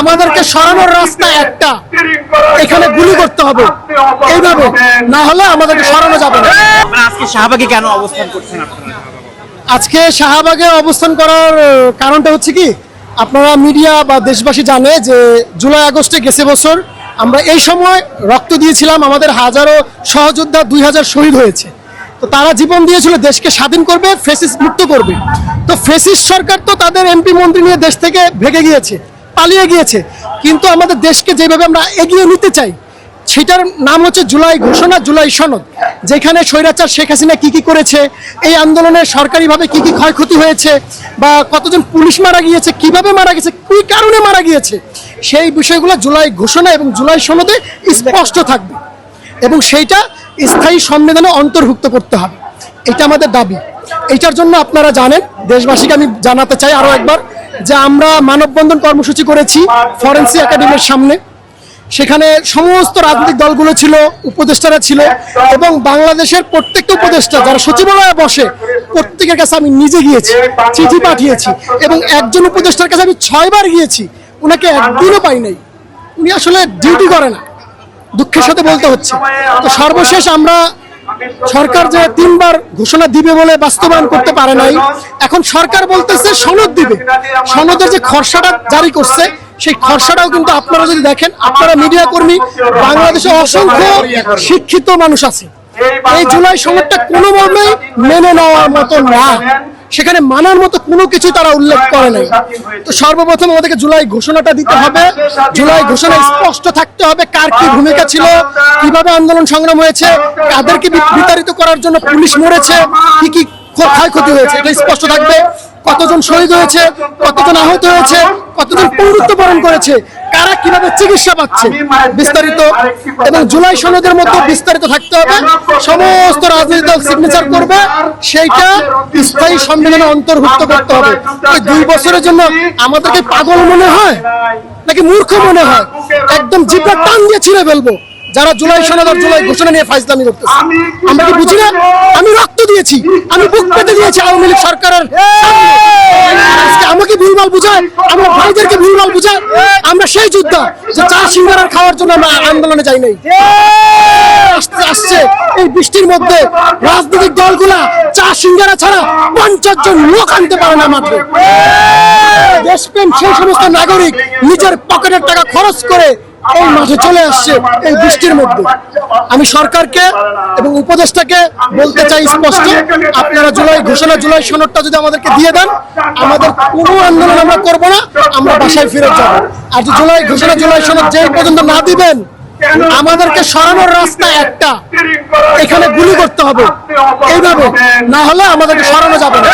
আমাদেরকে সরানোর রাস্তা একটা। এখানে গুলি করতে হবে। এইভাবে। না হলে আমাদেরকে সরানো যাবে না। আজকে শাহবাগে কেন অবস্থান করছেন আপনারা আজকে শাহবাগে অবস্থান করার কারণটা হচ্ছে কি? আপনারা মিডিয়া বা দেশবাসী জানে যে জুলাই আগস্টে গেছে বছর। আমরা এই সময় রক্ত দিয়েছিলাম আমাদের হাজারো সহযোদ্ধা দুই হাজার শহীদ হয়েছে। তো তারা জীবন দিয়েছিল দেশকে স্বাধীন করবে ফেসিস মুক্ত করবে। তো ফেসিস সরকার তো তাদের এমপি মন্ত্রী নিয়ে দেশ থেকে ভেগে গিয়েছে। পালিয়ে গিয়েছে। কিন্তু আমাদের দেশকে যেভাবে আমরা এগিয়ে নিতে চাই, সেটার নাম হচ্ছে জুলাই ঘোষণা, জুলাই সনদ। যেখানে স্বৈরাচার শেখ হাসিনা কি কি করেছে, এই আন্দোলনে সরকারিভাবে কি কি ক্ষয়ক্ষতি হয়েছে, বা কতজন পুলিশ মারা গিয়েছে, কীভাবে মারা গেছে, কি কারণে মারা গিয়েছে, সেই বিষয়গুলো জুলাই ঘোষণা এবং জুলাই সনদে স্পষ্ট থাকবে। এবং সেইটা স্থায়ী সংবিধানে অন্তর্ভুক্ত করতে হবে। এটা আমাদের দাবি। এইটার জন্য আপনারা জানেন, দেশবাসীকে আমি জানাতে চাই আরও একবার যে আমরা মানববন্ধন কর্মসূচি করেছি ফরেন্সিক একাডেমির সামনে। সেখানে সমস্ত রাজনৈতিক দলগুলো ছিল, উপদেষ্টারা ছিল এবং বাংলাদেশের প্রত্যেকটা উপদেষ্টা যারা সচিবালয়ে বসে প্রত্যেকের কাছে আমি নিজে গিয়েছি, চিঠি পাঠিয়েছি এবং একজন উপদেষ্টার কাছে আমি ছয়বার গিয়েছি ওনাকে একদিনও পাই নাই উনি আসলে ডিউটি করে না, দুঃখের সাথে বলতে হচ্ছে। তো সর্বশেষ আমরা সরকার যে তিনবার ঘোষণা দিবে বলে বাস্তবায়ন করতে পারে নাই, এখন সরকার বলতেছে সনদ দিবে। সনদের যে খরসাটা জারি করছে, সেই খরসাটাও কিন্তু আপনারা যদি দেখেন, আপনারা মিডিয়া কর্মী, বাংলাদেশে অসংখ্য শিক্ষিত মানুষ আছে। এই জুলাই সনদটা কোনো মর্মে মেনে নেওয়ার মতো না। সেখানে মানার মতো কোনো কিছু তারা উল্লেখ করে নাই। তো সর্বপ্রথম আমাদেরকে জুলাই ঘোষণাটা দিতে হবে। জুলাই ঘোষণা স্পষ্ট থাকতে হবে কার কি ভূমিকা ছিল কীভাবে আন্দোলন সংগ্রাম হয়েছে কাদেরকে বিতাড়িত করার জন্য পুলিশ মরেছে কি কি ক্ষয়ক্ষতি হয়েছে এটা স্পষ্ট থাকবে। কতজন শহীদ হয়েছে, কতজন আহত হয়েছে, কতজন পৌরত্ব বরণ করেছে, কারা কীভাবে চিকিৎসা পাচ্ছে, বিস্তারিত এবং জুলাই সনদের মধ্যে বিস্তারিত থাকতে হবে। সমস্ত রাজনৈতিক দল সিগনেচার করবে, সেইটা স্থায়ী সংবিধানে অন্তর্ভুক্ত করতে হবে। দুই বছরের জন্য আমাদেরকে পাগল মনে হয়, নাকি মূর্খ মনে হয়? একদম জিপটা টান দিয়ে ছিঁড়ে ফেলব, যারা জুলাই সনদ আর জুলাই ঘোষণা নিয়ে ফাইজলামি করতেছে। আমরা কি বুঝি না? আমি দিয়েছি। আমি বুক পেতে দিয়েছি আওয়ামী লীগ সরকারের আমাকে ভুলভাল বুঝায়, আমার ভাইদেরকে ভুলভাল বুঝায়। আমরা সেই যোদ্ধা যে চা সিঙ্গারা খাওয়ার জন্য আমরা আন্দোলনে যাই নাই। আসছে। এই বৃষ্টির মধ্যে রাজনৈতিক দলগুলা চা সিঙ্গারা ছাড়া পঞ্চাশ জন লোক আনতে পারে না মাঠে দেশপ্রেম সেই সমস্ত নাগরিক নিজের পকেটের টাকা খরচ করে এই মাঠে চলে আসছে এই বৃষ্টির মধ্যে। আমি সরকারকে এবং উপদেষ্টাকে বলতে চাই স্পষ্ট। আপনারা জুলাই ঘোষণা, জুলাই সনদটা যদি আমাদেরকে দিয়ে দেন, আমাদের কোনো আন্দোলন আমরা করব না, আমরা বাসায় ফিরে যাব। আর জুলাই ঘোষণা, জুলাই সনদ যে পর্যন্ত না দিবেন আমাদেরকে সরানোর রাস্তা একটা। এখানে গুলি করতে হবে। এইভাবে। না হলে আমাদেরকে সরানো যাবে না।